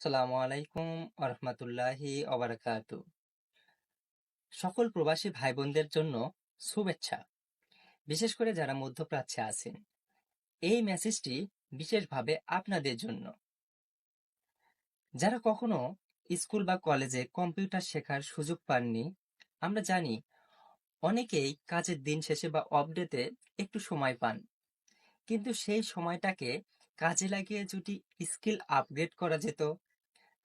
আসসালামু আলাইকুম আরহামাতুল্লাহি অবরাকাতু সকল প্রবাসী ভাই বোনদের জন্য শুভেচ্ছা। বিশেষ করে যারা মধ্যপ্রাচ্যে আছেন, এই মেসেজটি বিশেষভাবে আপনাদের জন্য। যারা কখনো স্কুল বা কলেজে কম্পিউটার শেখার সুযোগ পাননি, আমরা জানি অনেকেই কাজের দিন শেষে বা অপডেতে একটু সময় পান। কিন্তু সেই সময়টাকে কাজে লাগিয়ে যদি স্কিল আপগ্রেড করা যেত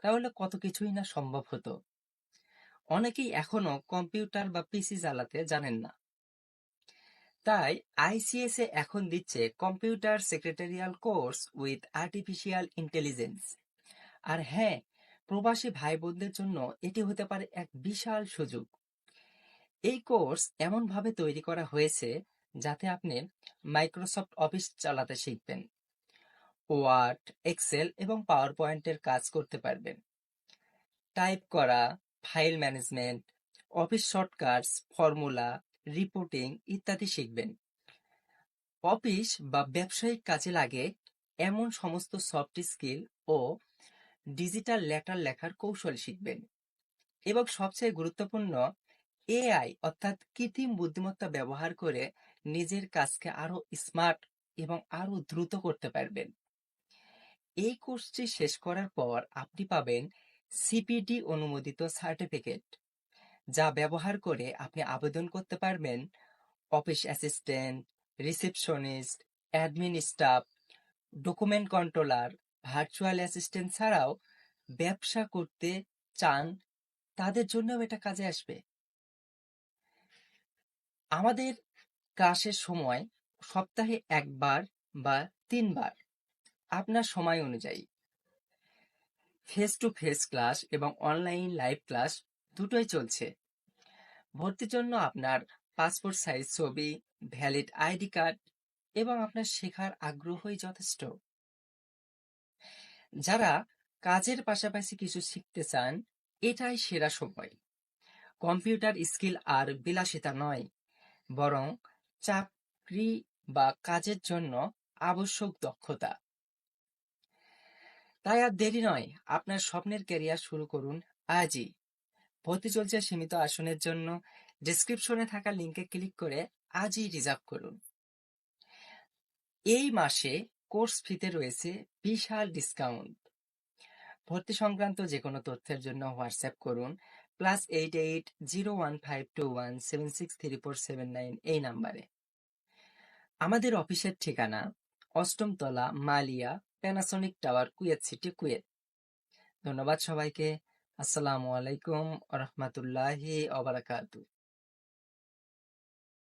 তাহলে কত কিছুই না সম্ভব হতো। অনেকেই এখনও কম্পিউটার বা পিসি চালাতে জানেন না। তাই আইসিএস এ এখন দিচ্ছে computer secretarial course with artificial intelligence. আর হ্যাঁ প্রবাসী ভাই বোনদের জন্য এটি হতে পারে এক বিশাল সুযোগ। এই কোর্স এমনভাবে তৈরি করা হয়েছে যাতে আপনি মাইক্রোসফট অফিস চালাতে শিখবেন। ওয়ার্ড এক্সেল এবং পাওয়ার পয়েন্টের কাজ করতে পারবেন। টাইপ করা file management office shortcuts formula reporting ইত্যাদি শিখবেন। অফিস বা ব্যবসায়িক কাজে লাগে এমন সমস্ত সফট স্কিল ও ডিজিটাল লেটার লেখার কৌশল শিখবেন। এবং সবচেয়ে গুরুত্বপূর্ণ এআই অর্থাৎ কৃত্রিম বুদ্ধিমত্তা ব্যবহার করে নিজের কাজকে আরও স্মার্ট এবং আরও দ্রুত করতে পারবেন। এই কোর্সটি শেষ করার পর আপনি পাবেন সিপিডি অনুমোদিত সার্টিফিকেট যা ব্যবহার করে আপনি আবেদন করতে পারবেন। Office assistant receptionist admin staff document controller virtual assistant ছাড়াও ব্যবসা করতে চান, তাদের জন্যও এটা কাজে আসবে। আমাদের ক্লাসের সময় সপ্তাহে একবার বা তিনবার আপনার সময় অনুযায়ী। ফেস টু ফেস ক্লাস এবং অনলাইন লাইভ ক্লাস দুটোই চলছে। ভর্তির জন্য আপনার পাসপোর্ট সাইজ ছবি ভ্যালিড আইডি কার্ড এবং আপনার শেখার আগ্রহই যথেষ্ট। যারা কাজের পাশাপাশি কিছু শিখতে চান, এটাই সেরা সময়। কম্পিউটার স্কিল আর বিলাসিতা নয়, বরং চাকরি বা কাজের জন্য আবশ্যক দক্ষতা। তাই আর দেরি নয়, আপনার স্বপ্নের ক্যারিয়ার শুরু করুন আজই। ভর্তি চলছে সীমিত আসনের জন্য। ডিসক্রিপশনে থাকা লিঙ্কে ক্লিক করে আজই রিজার্ভ করুন। এই মাসে কোর্স ফিতে রয়েছে বিশাল ডিসকাউন্ট ভর্তি সংক্রান্ত যে কোনো তথ্যের জন্য হোয়াটসঅ্যাপ করুন plus eight eight zero one five two one seven six three four seven nine এই নাম্বারে আমাদের অফিসের ঠিকানা অষ্টম তলা Maliya Panasonic tower Kuwait city Kuwait ধন্যবাদ সবাইকে। আসসালামু আলাইকুম রহমতুল্লাহি অবরাকাতু